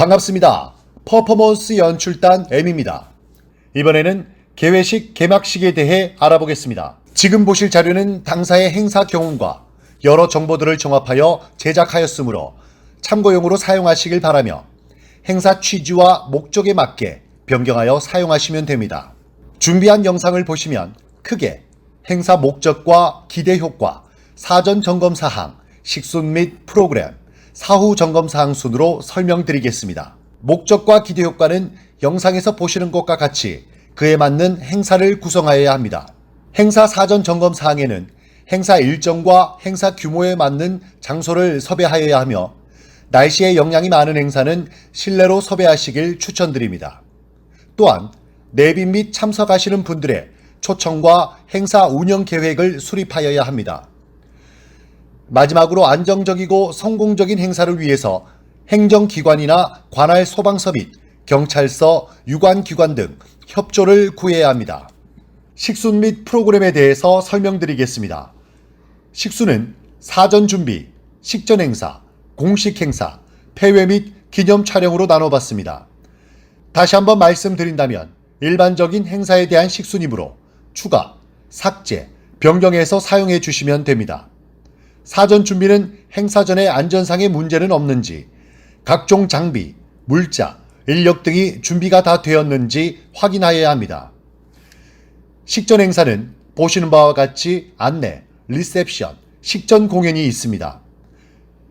반갑습니다. 퍼포먼스 연출단 M입니다. 이번에는 개회식 개막식에 대해 알아보겠습니다. 지금 보실 자료는 당사의 행사 경험과 여러 정보들을 종합하여 제작하였으므로 참고용으로 사용하시길 바라며 행사 취지와 목적에 맞게 변경하여 사용하시면 됩니다. 준비한 영상을 보시면 크게 행사 목적과 기대 효과, 사전 점검 사항, 식순 및 프로그램, 사후 점검 사항 순으로 설명드리겠습니다. 목적과 기대 효과는 영상에서 보시는 것과 같이 그에 맞는 행사를 구성하여야 합니다. 행사 사전 점검 사항에는 행사 일정과 행사 규모에 맞는 장소를 섭외하여야 하며 날씨에 영향이 많은 행사는 실내로 섭외하시길 추천드립니다. 또한 내빈 및 참석하시는 분들의 초청과 행사 운영 계획을 수립하여야 합니다. 마지막으로 안정적이고 성공적인 행사를 위해서 행정기관이나 관할 소방서 및 경찰서, 유관기관 등 협조를 구해야 합니다. 식순 및 프로그램에 대해서 설명드리겠습니다. 식수는 사전 준비, 식전 행사, 공식 행사, 폐회 및 기념 촬영으로 나눠봤습니다. 다시 한번 말씀드린다면 일반적인 행사에 대한 식순이므로 추가, 삭제, 변경해서 사용해 주시면 됩니다. 사전 준비는 행사 전에 안전상의 문제는 없는지, 각종 장비, 물자, 인력 등이 준비가 다 되었는지 확인하여야 합니다. 식전 행사는 보시는 바와 같이 안내, 리셉션, 식전 공연이 있습니다.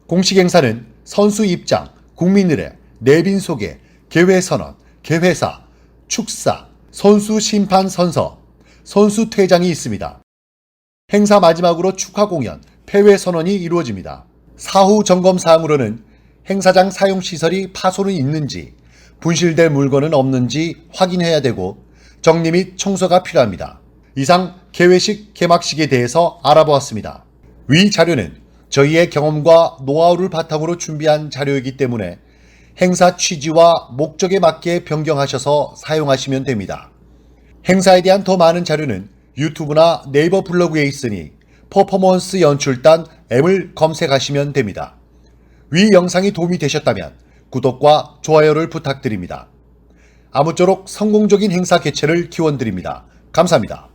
공식 행사는 선수 입장, 국민의례, 내빈 소개, 개회 선언, 개회사, 축사, 선수 심판 선서, 선수 퇴장이 있습니다. 행사 마지막으로 축하 공연, 폐회 선언이 이루어집니다. 사후 점검 사항으로는 행사장 사용 시설이 파손이 있는지, 분실될 물건은 없는지 확인해야 되고 정리 및 청소가 필요합니다. 이상 개회식 개막식에 대해서 알아보았습니다. 위 자료는 저희의 경험과 노하우를 바탕으로 준비한 자료이기 때문에 행사 취지와 목적에 맞게 변경하셔서 사용하시면 됩니다. 행사에 대한 더 많은 자료는 유튜브나 네이버 블로그에 있으니 퍼포먼스 연출단 M을 검색하시면 됩니다. 위 영상이 도움이 되셨다면 구독과 좋아요를 부탁드립니다. 아무쪼록 성공적인 행사 개최를 기원드립니다. 감사합니다.